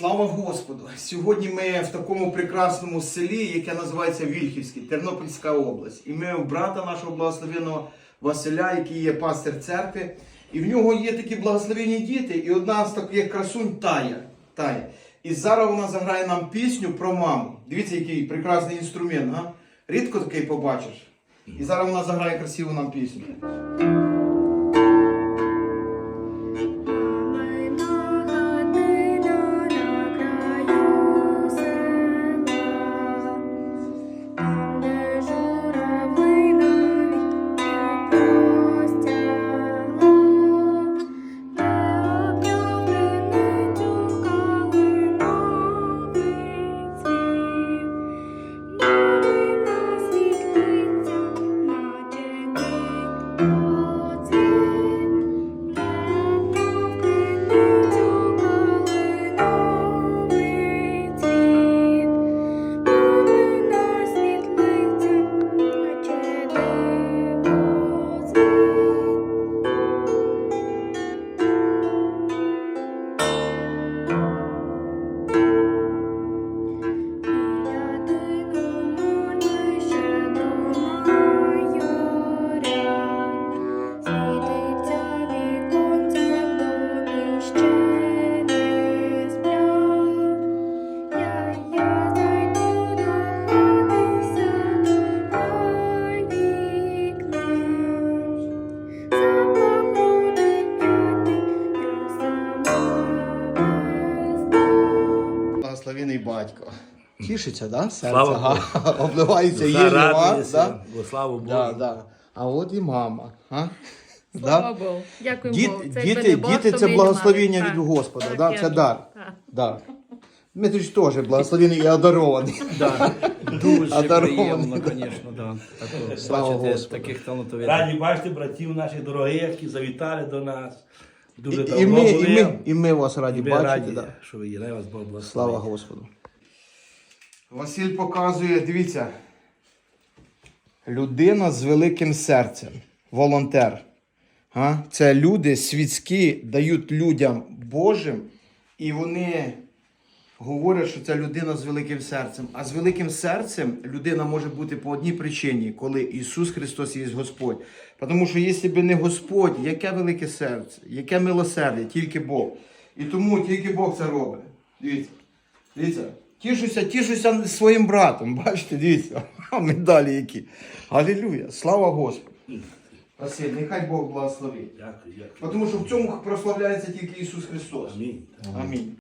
Слава Господу! Сьогодні ми в такому прекрасному селі, яке називається Вільхівське, Тернопільська область. І ми у брата нашого благословеного Василя, який є пастир церкви. І в нього є такі благословені діти, і одна з таких красунь Тая. Тая. І зараз вона заграє нам пісню про маму. Дивіться, який прекрасний інструмент, га? Рідко такий побачиш. І зараз вона заграє красиву нам пісню. Благословений батько. Тішиться, да? Серце Слава га? обливається її, да? бо слава Богу. Да, да. А от і мама. А? Слава Богу. Дякую Діт, Богу. Це діти, Бог, діти це благословення від Так. Господа, Так, да? це дар. Так. Да. Дмитрич теж благословений і одарований. Да, дуже Одарований. приємно, звісно, да. Слава бачити Господу. таких талантових. Раді бачити братів наших дорогих, які завітали до нас. Дуже І, давно і, ми, були. і, ми, і ми вас раді ми бачити. раді, Да. що ви є. Дай вас Бог благословить. Слава Господу. Василь показує, дивіться, людина з великим серцем, волонтер. А? Це люди світські дають людям Божим, і вони говорять, що це людина з великим серцем. А з великим серцем людина може бути по одній причині, коли Ісус Христос є Господь. Тому що якщо б не Господь, яке велике серце, яке милосердя, тільки Бог. І тому тільки Бог це робить. Дивіться. Дивіться. Тішуся, тішуся своїм братом. Бачите, дивіться, медалі які. Алілюя. Слава Господу. Василь, нехай Бог благословить. Дякую, дякую. Тому що в цьому прославляється тільки Ісус Христос. Амінь. Амінь.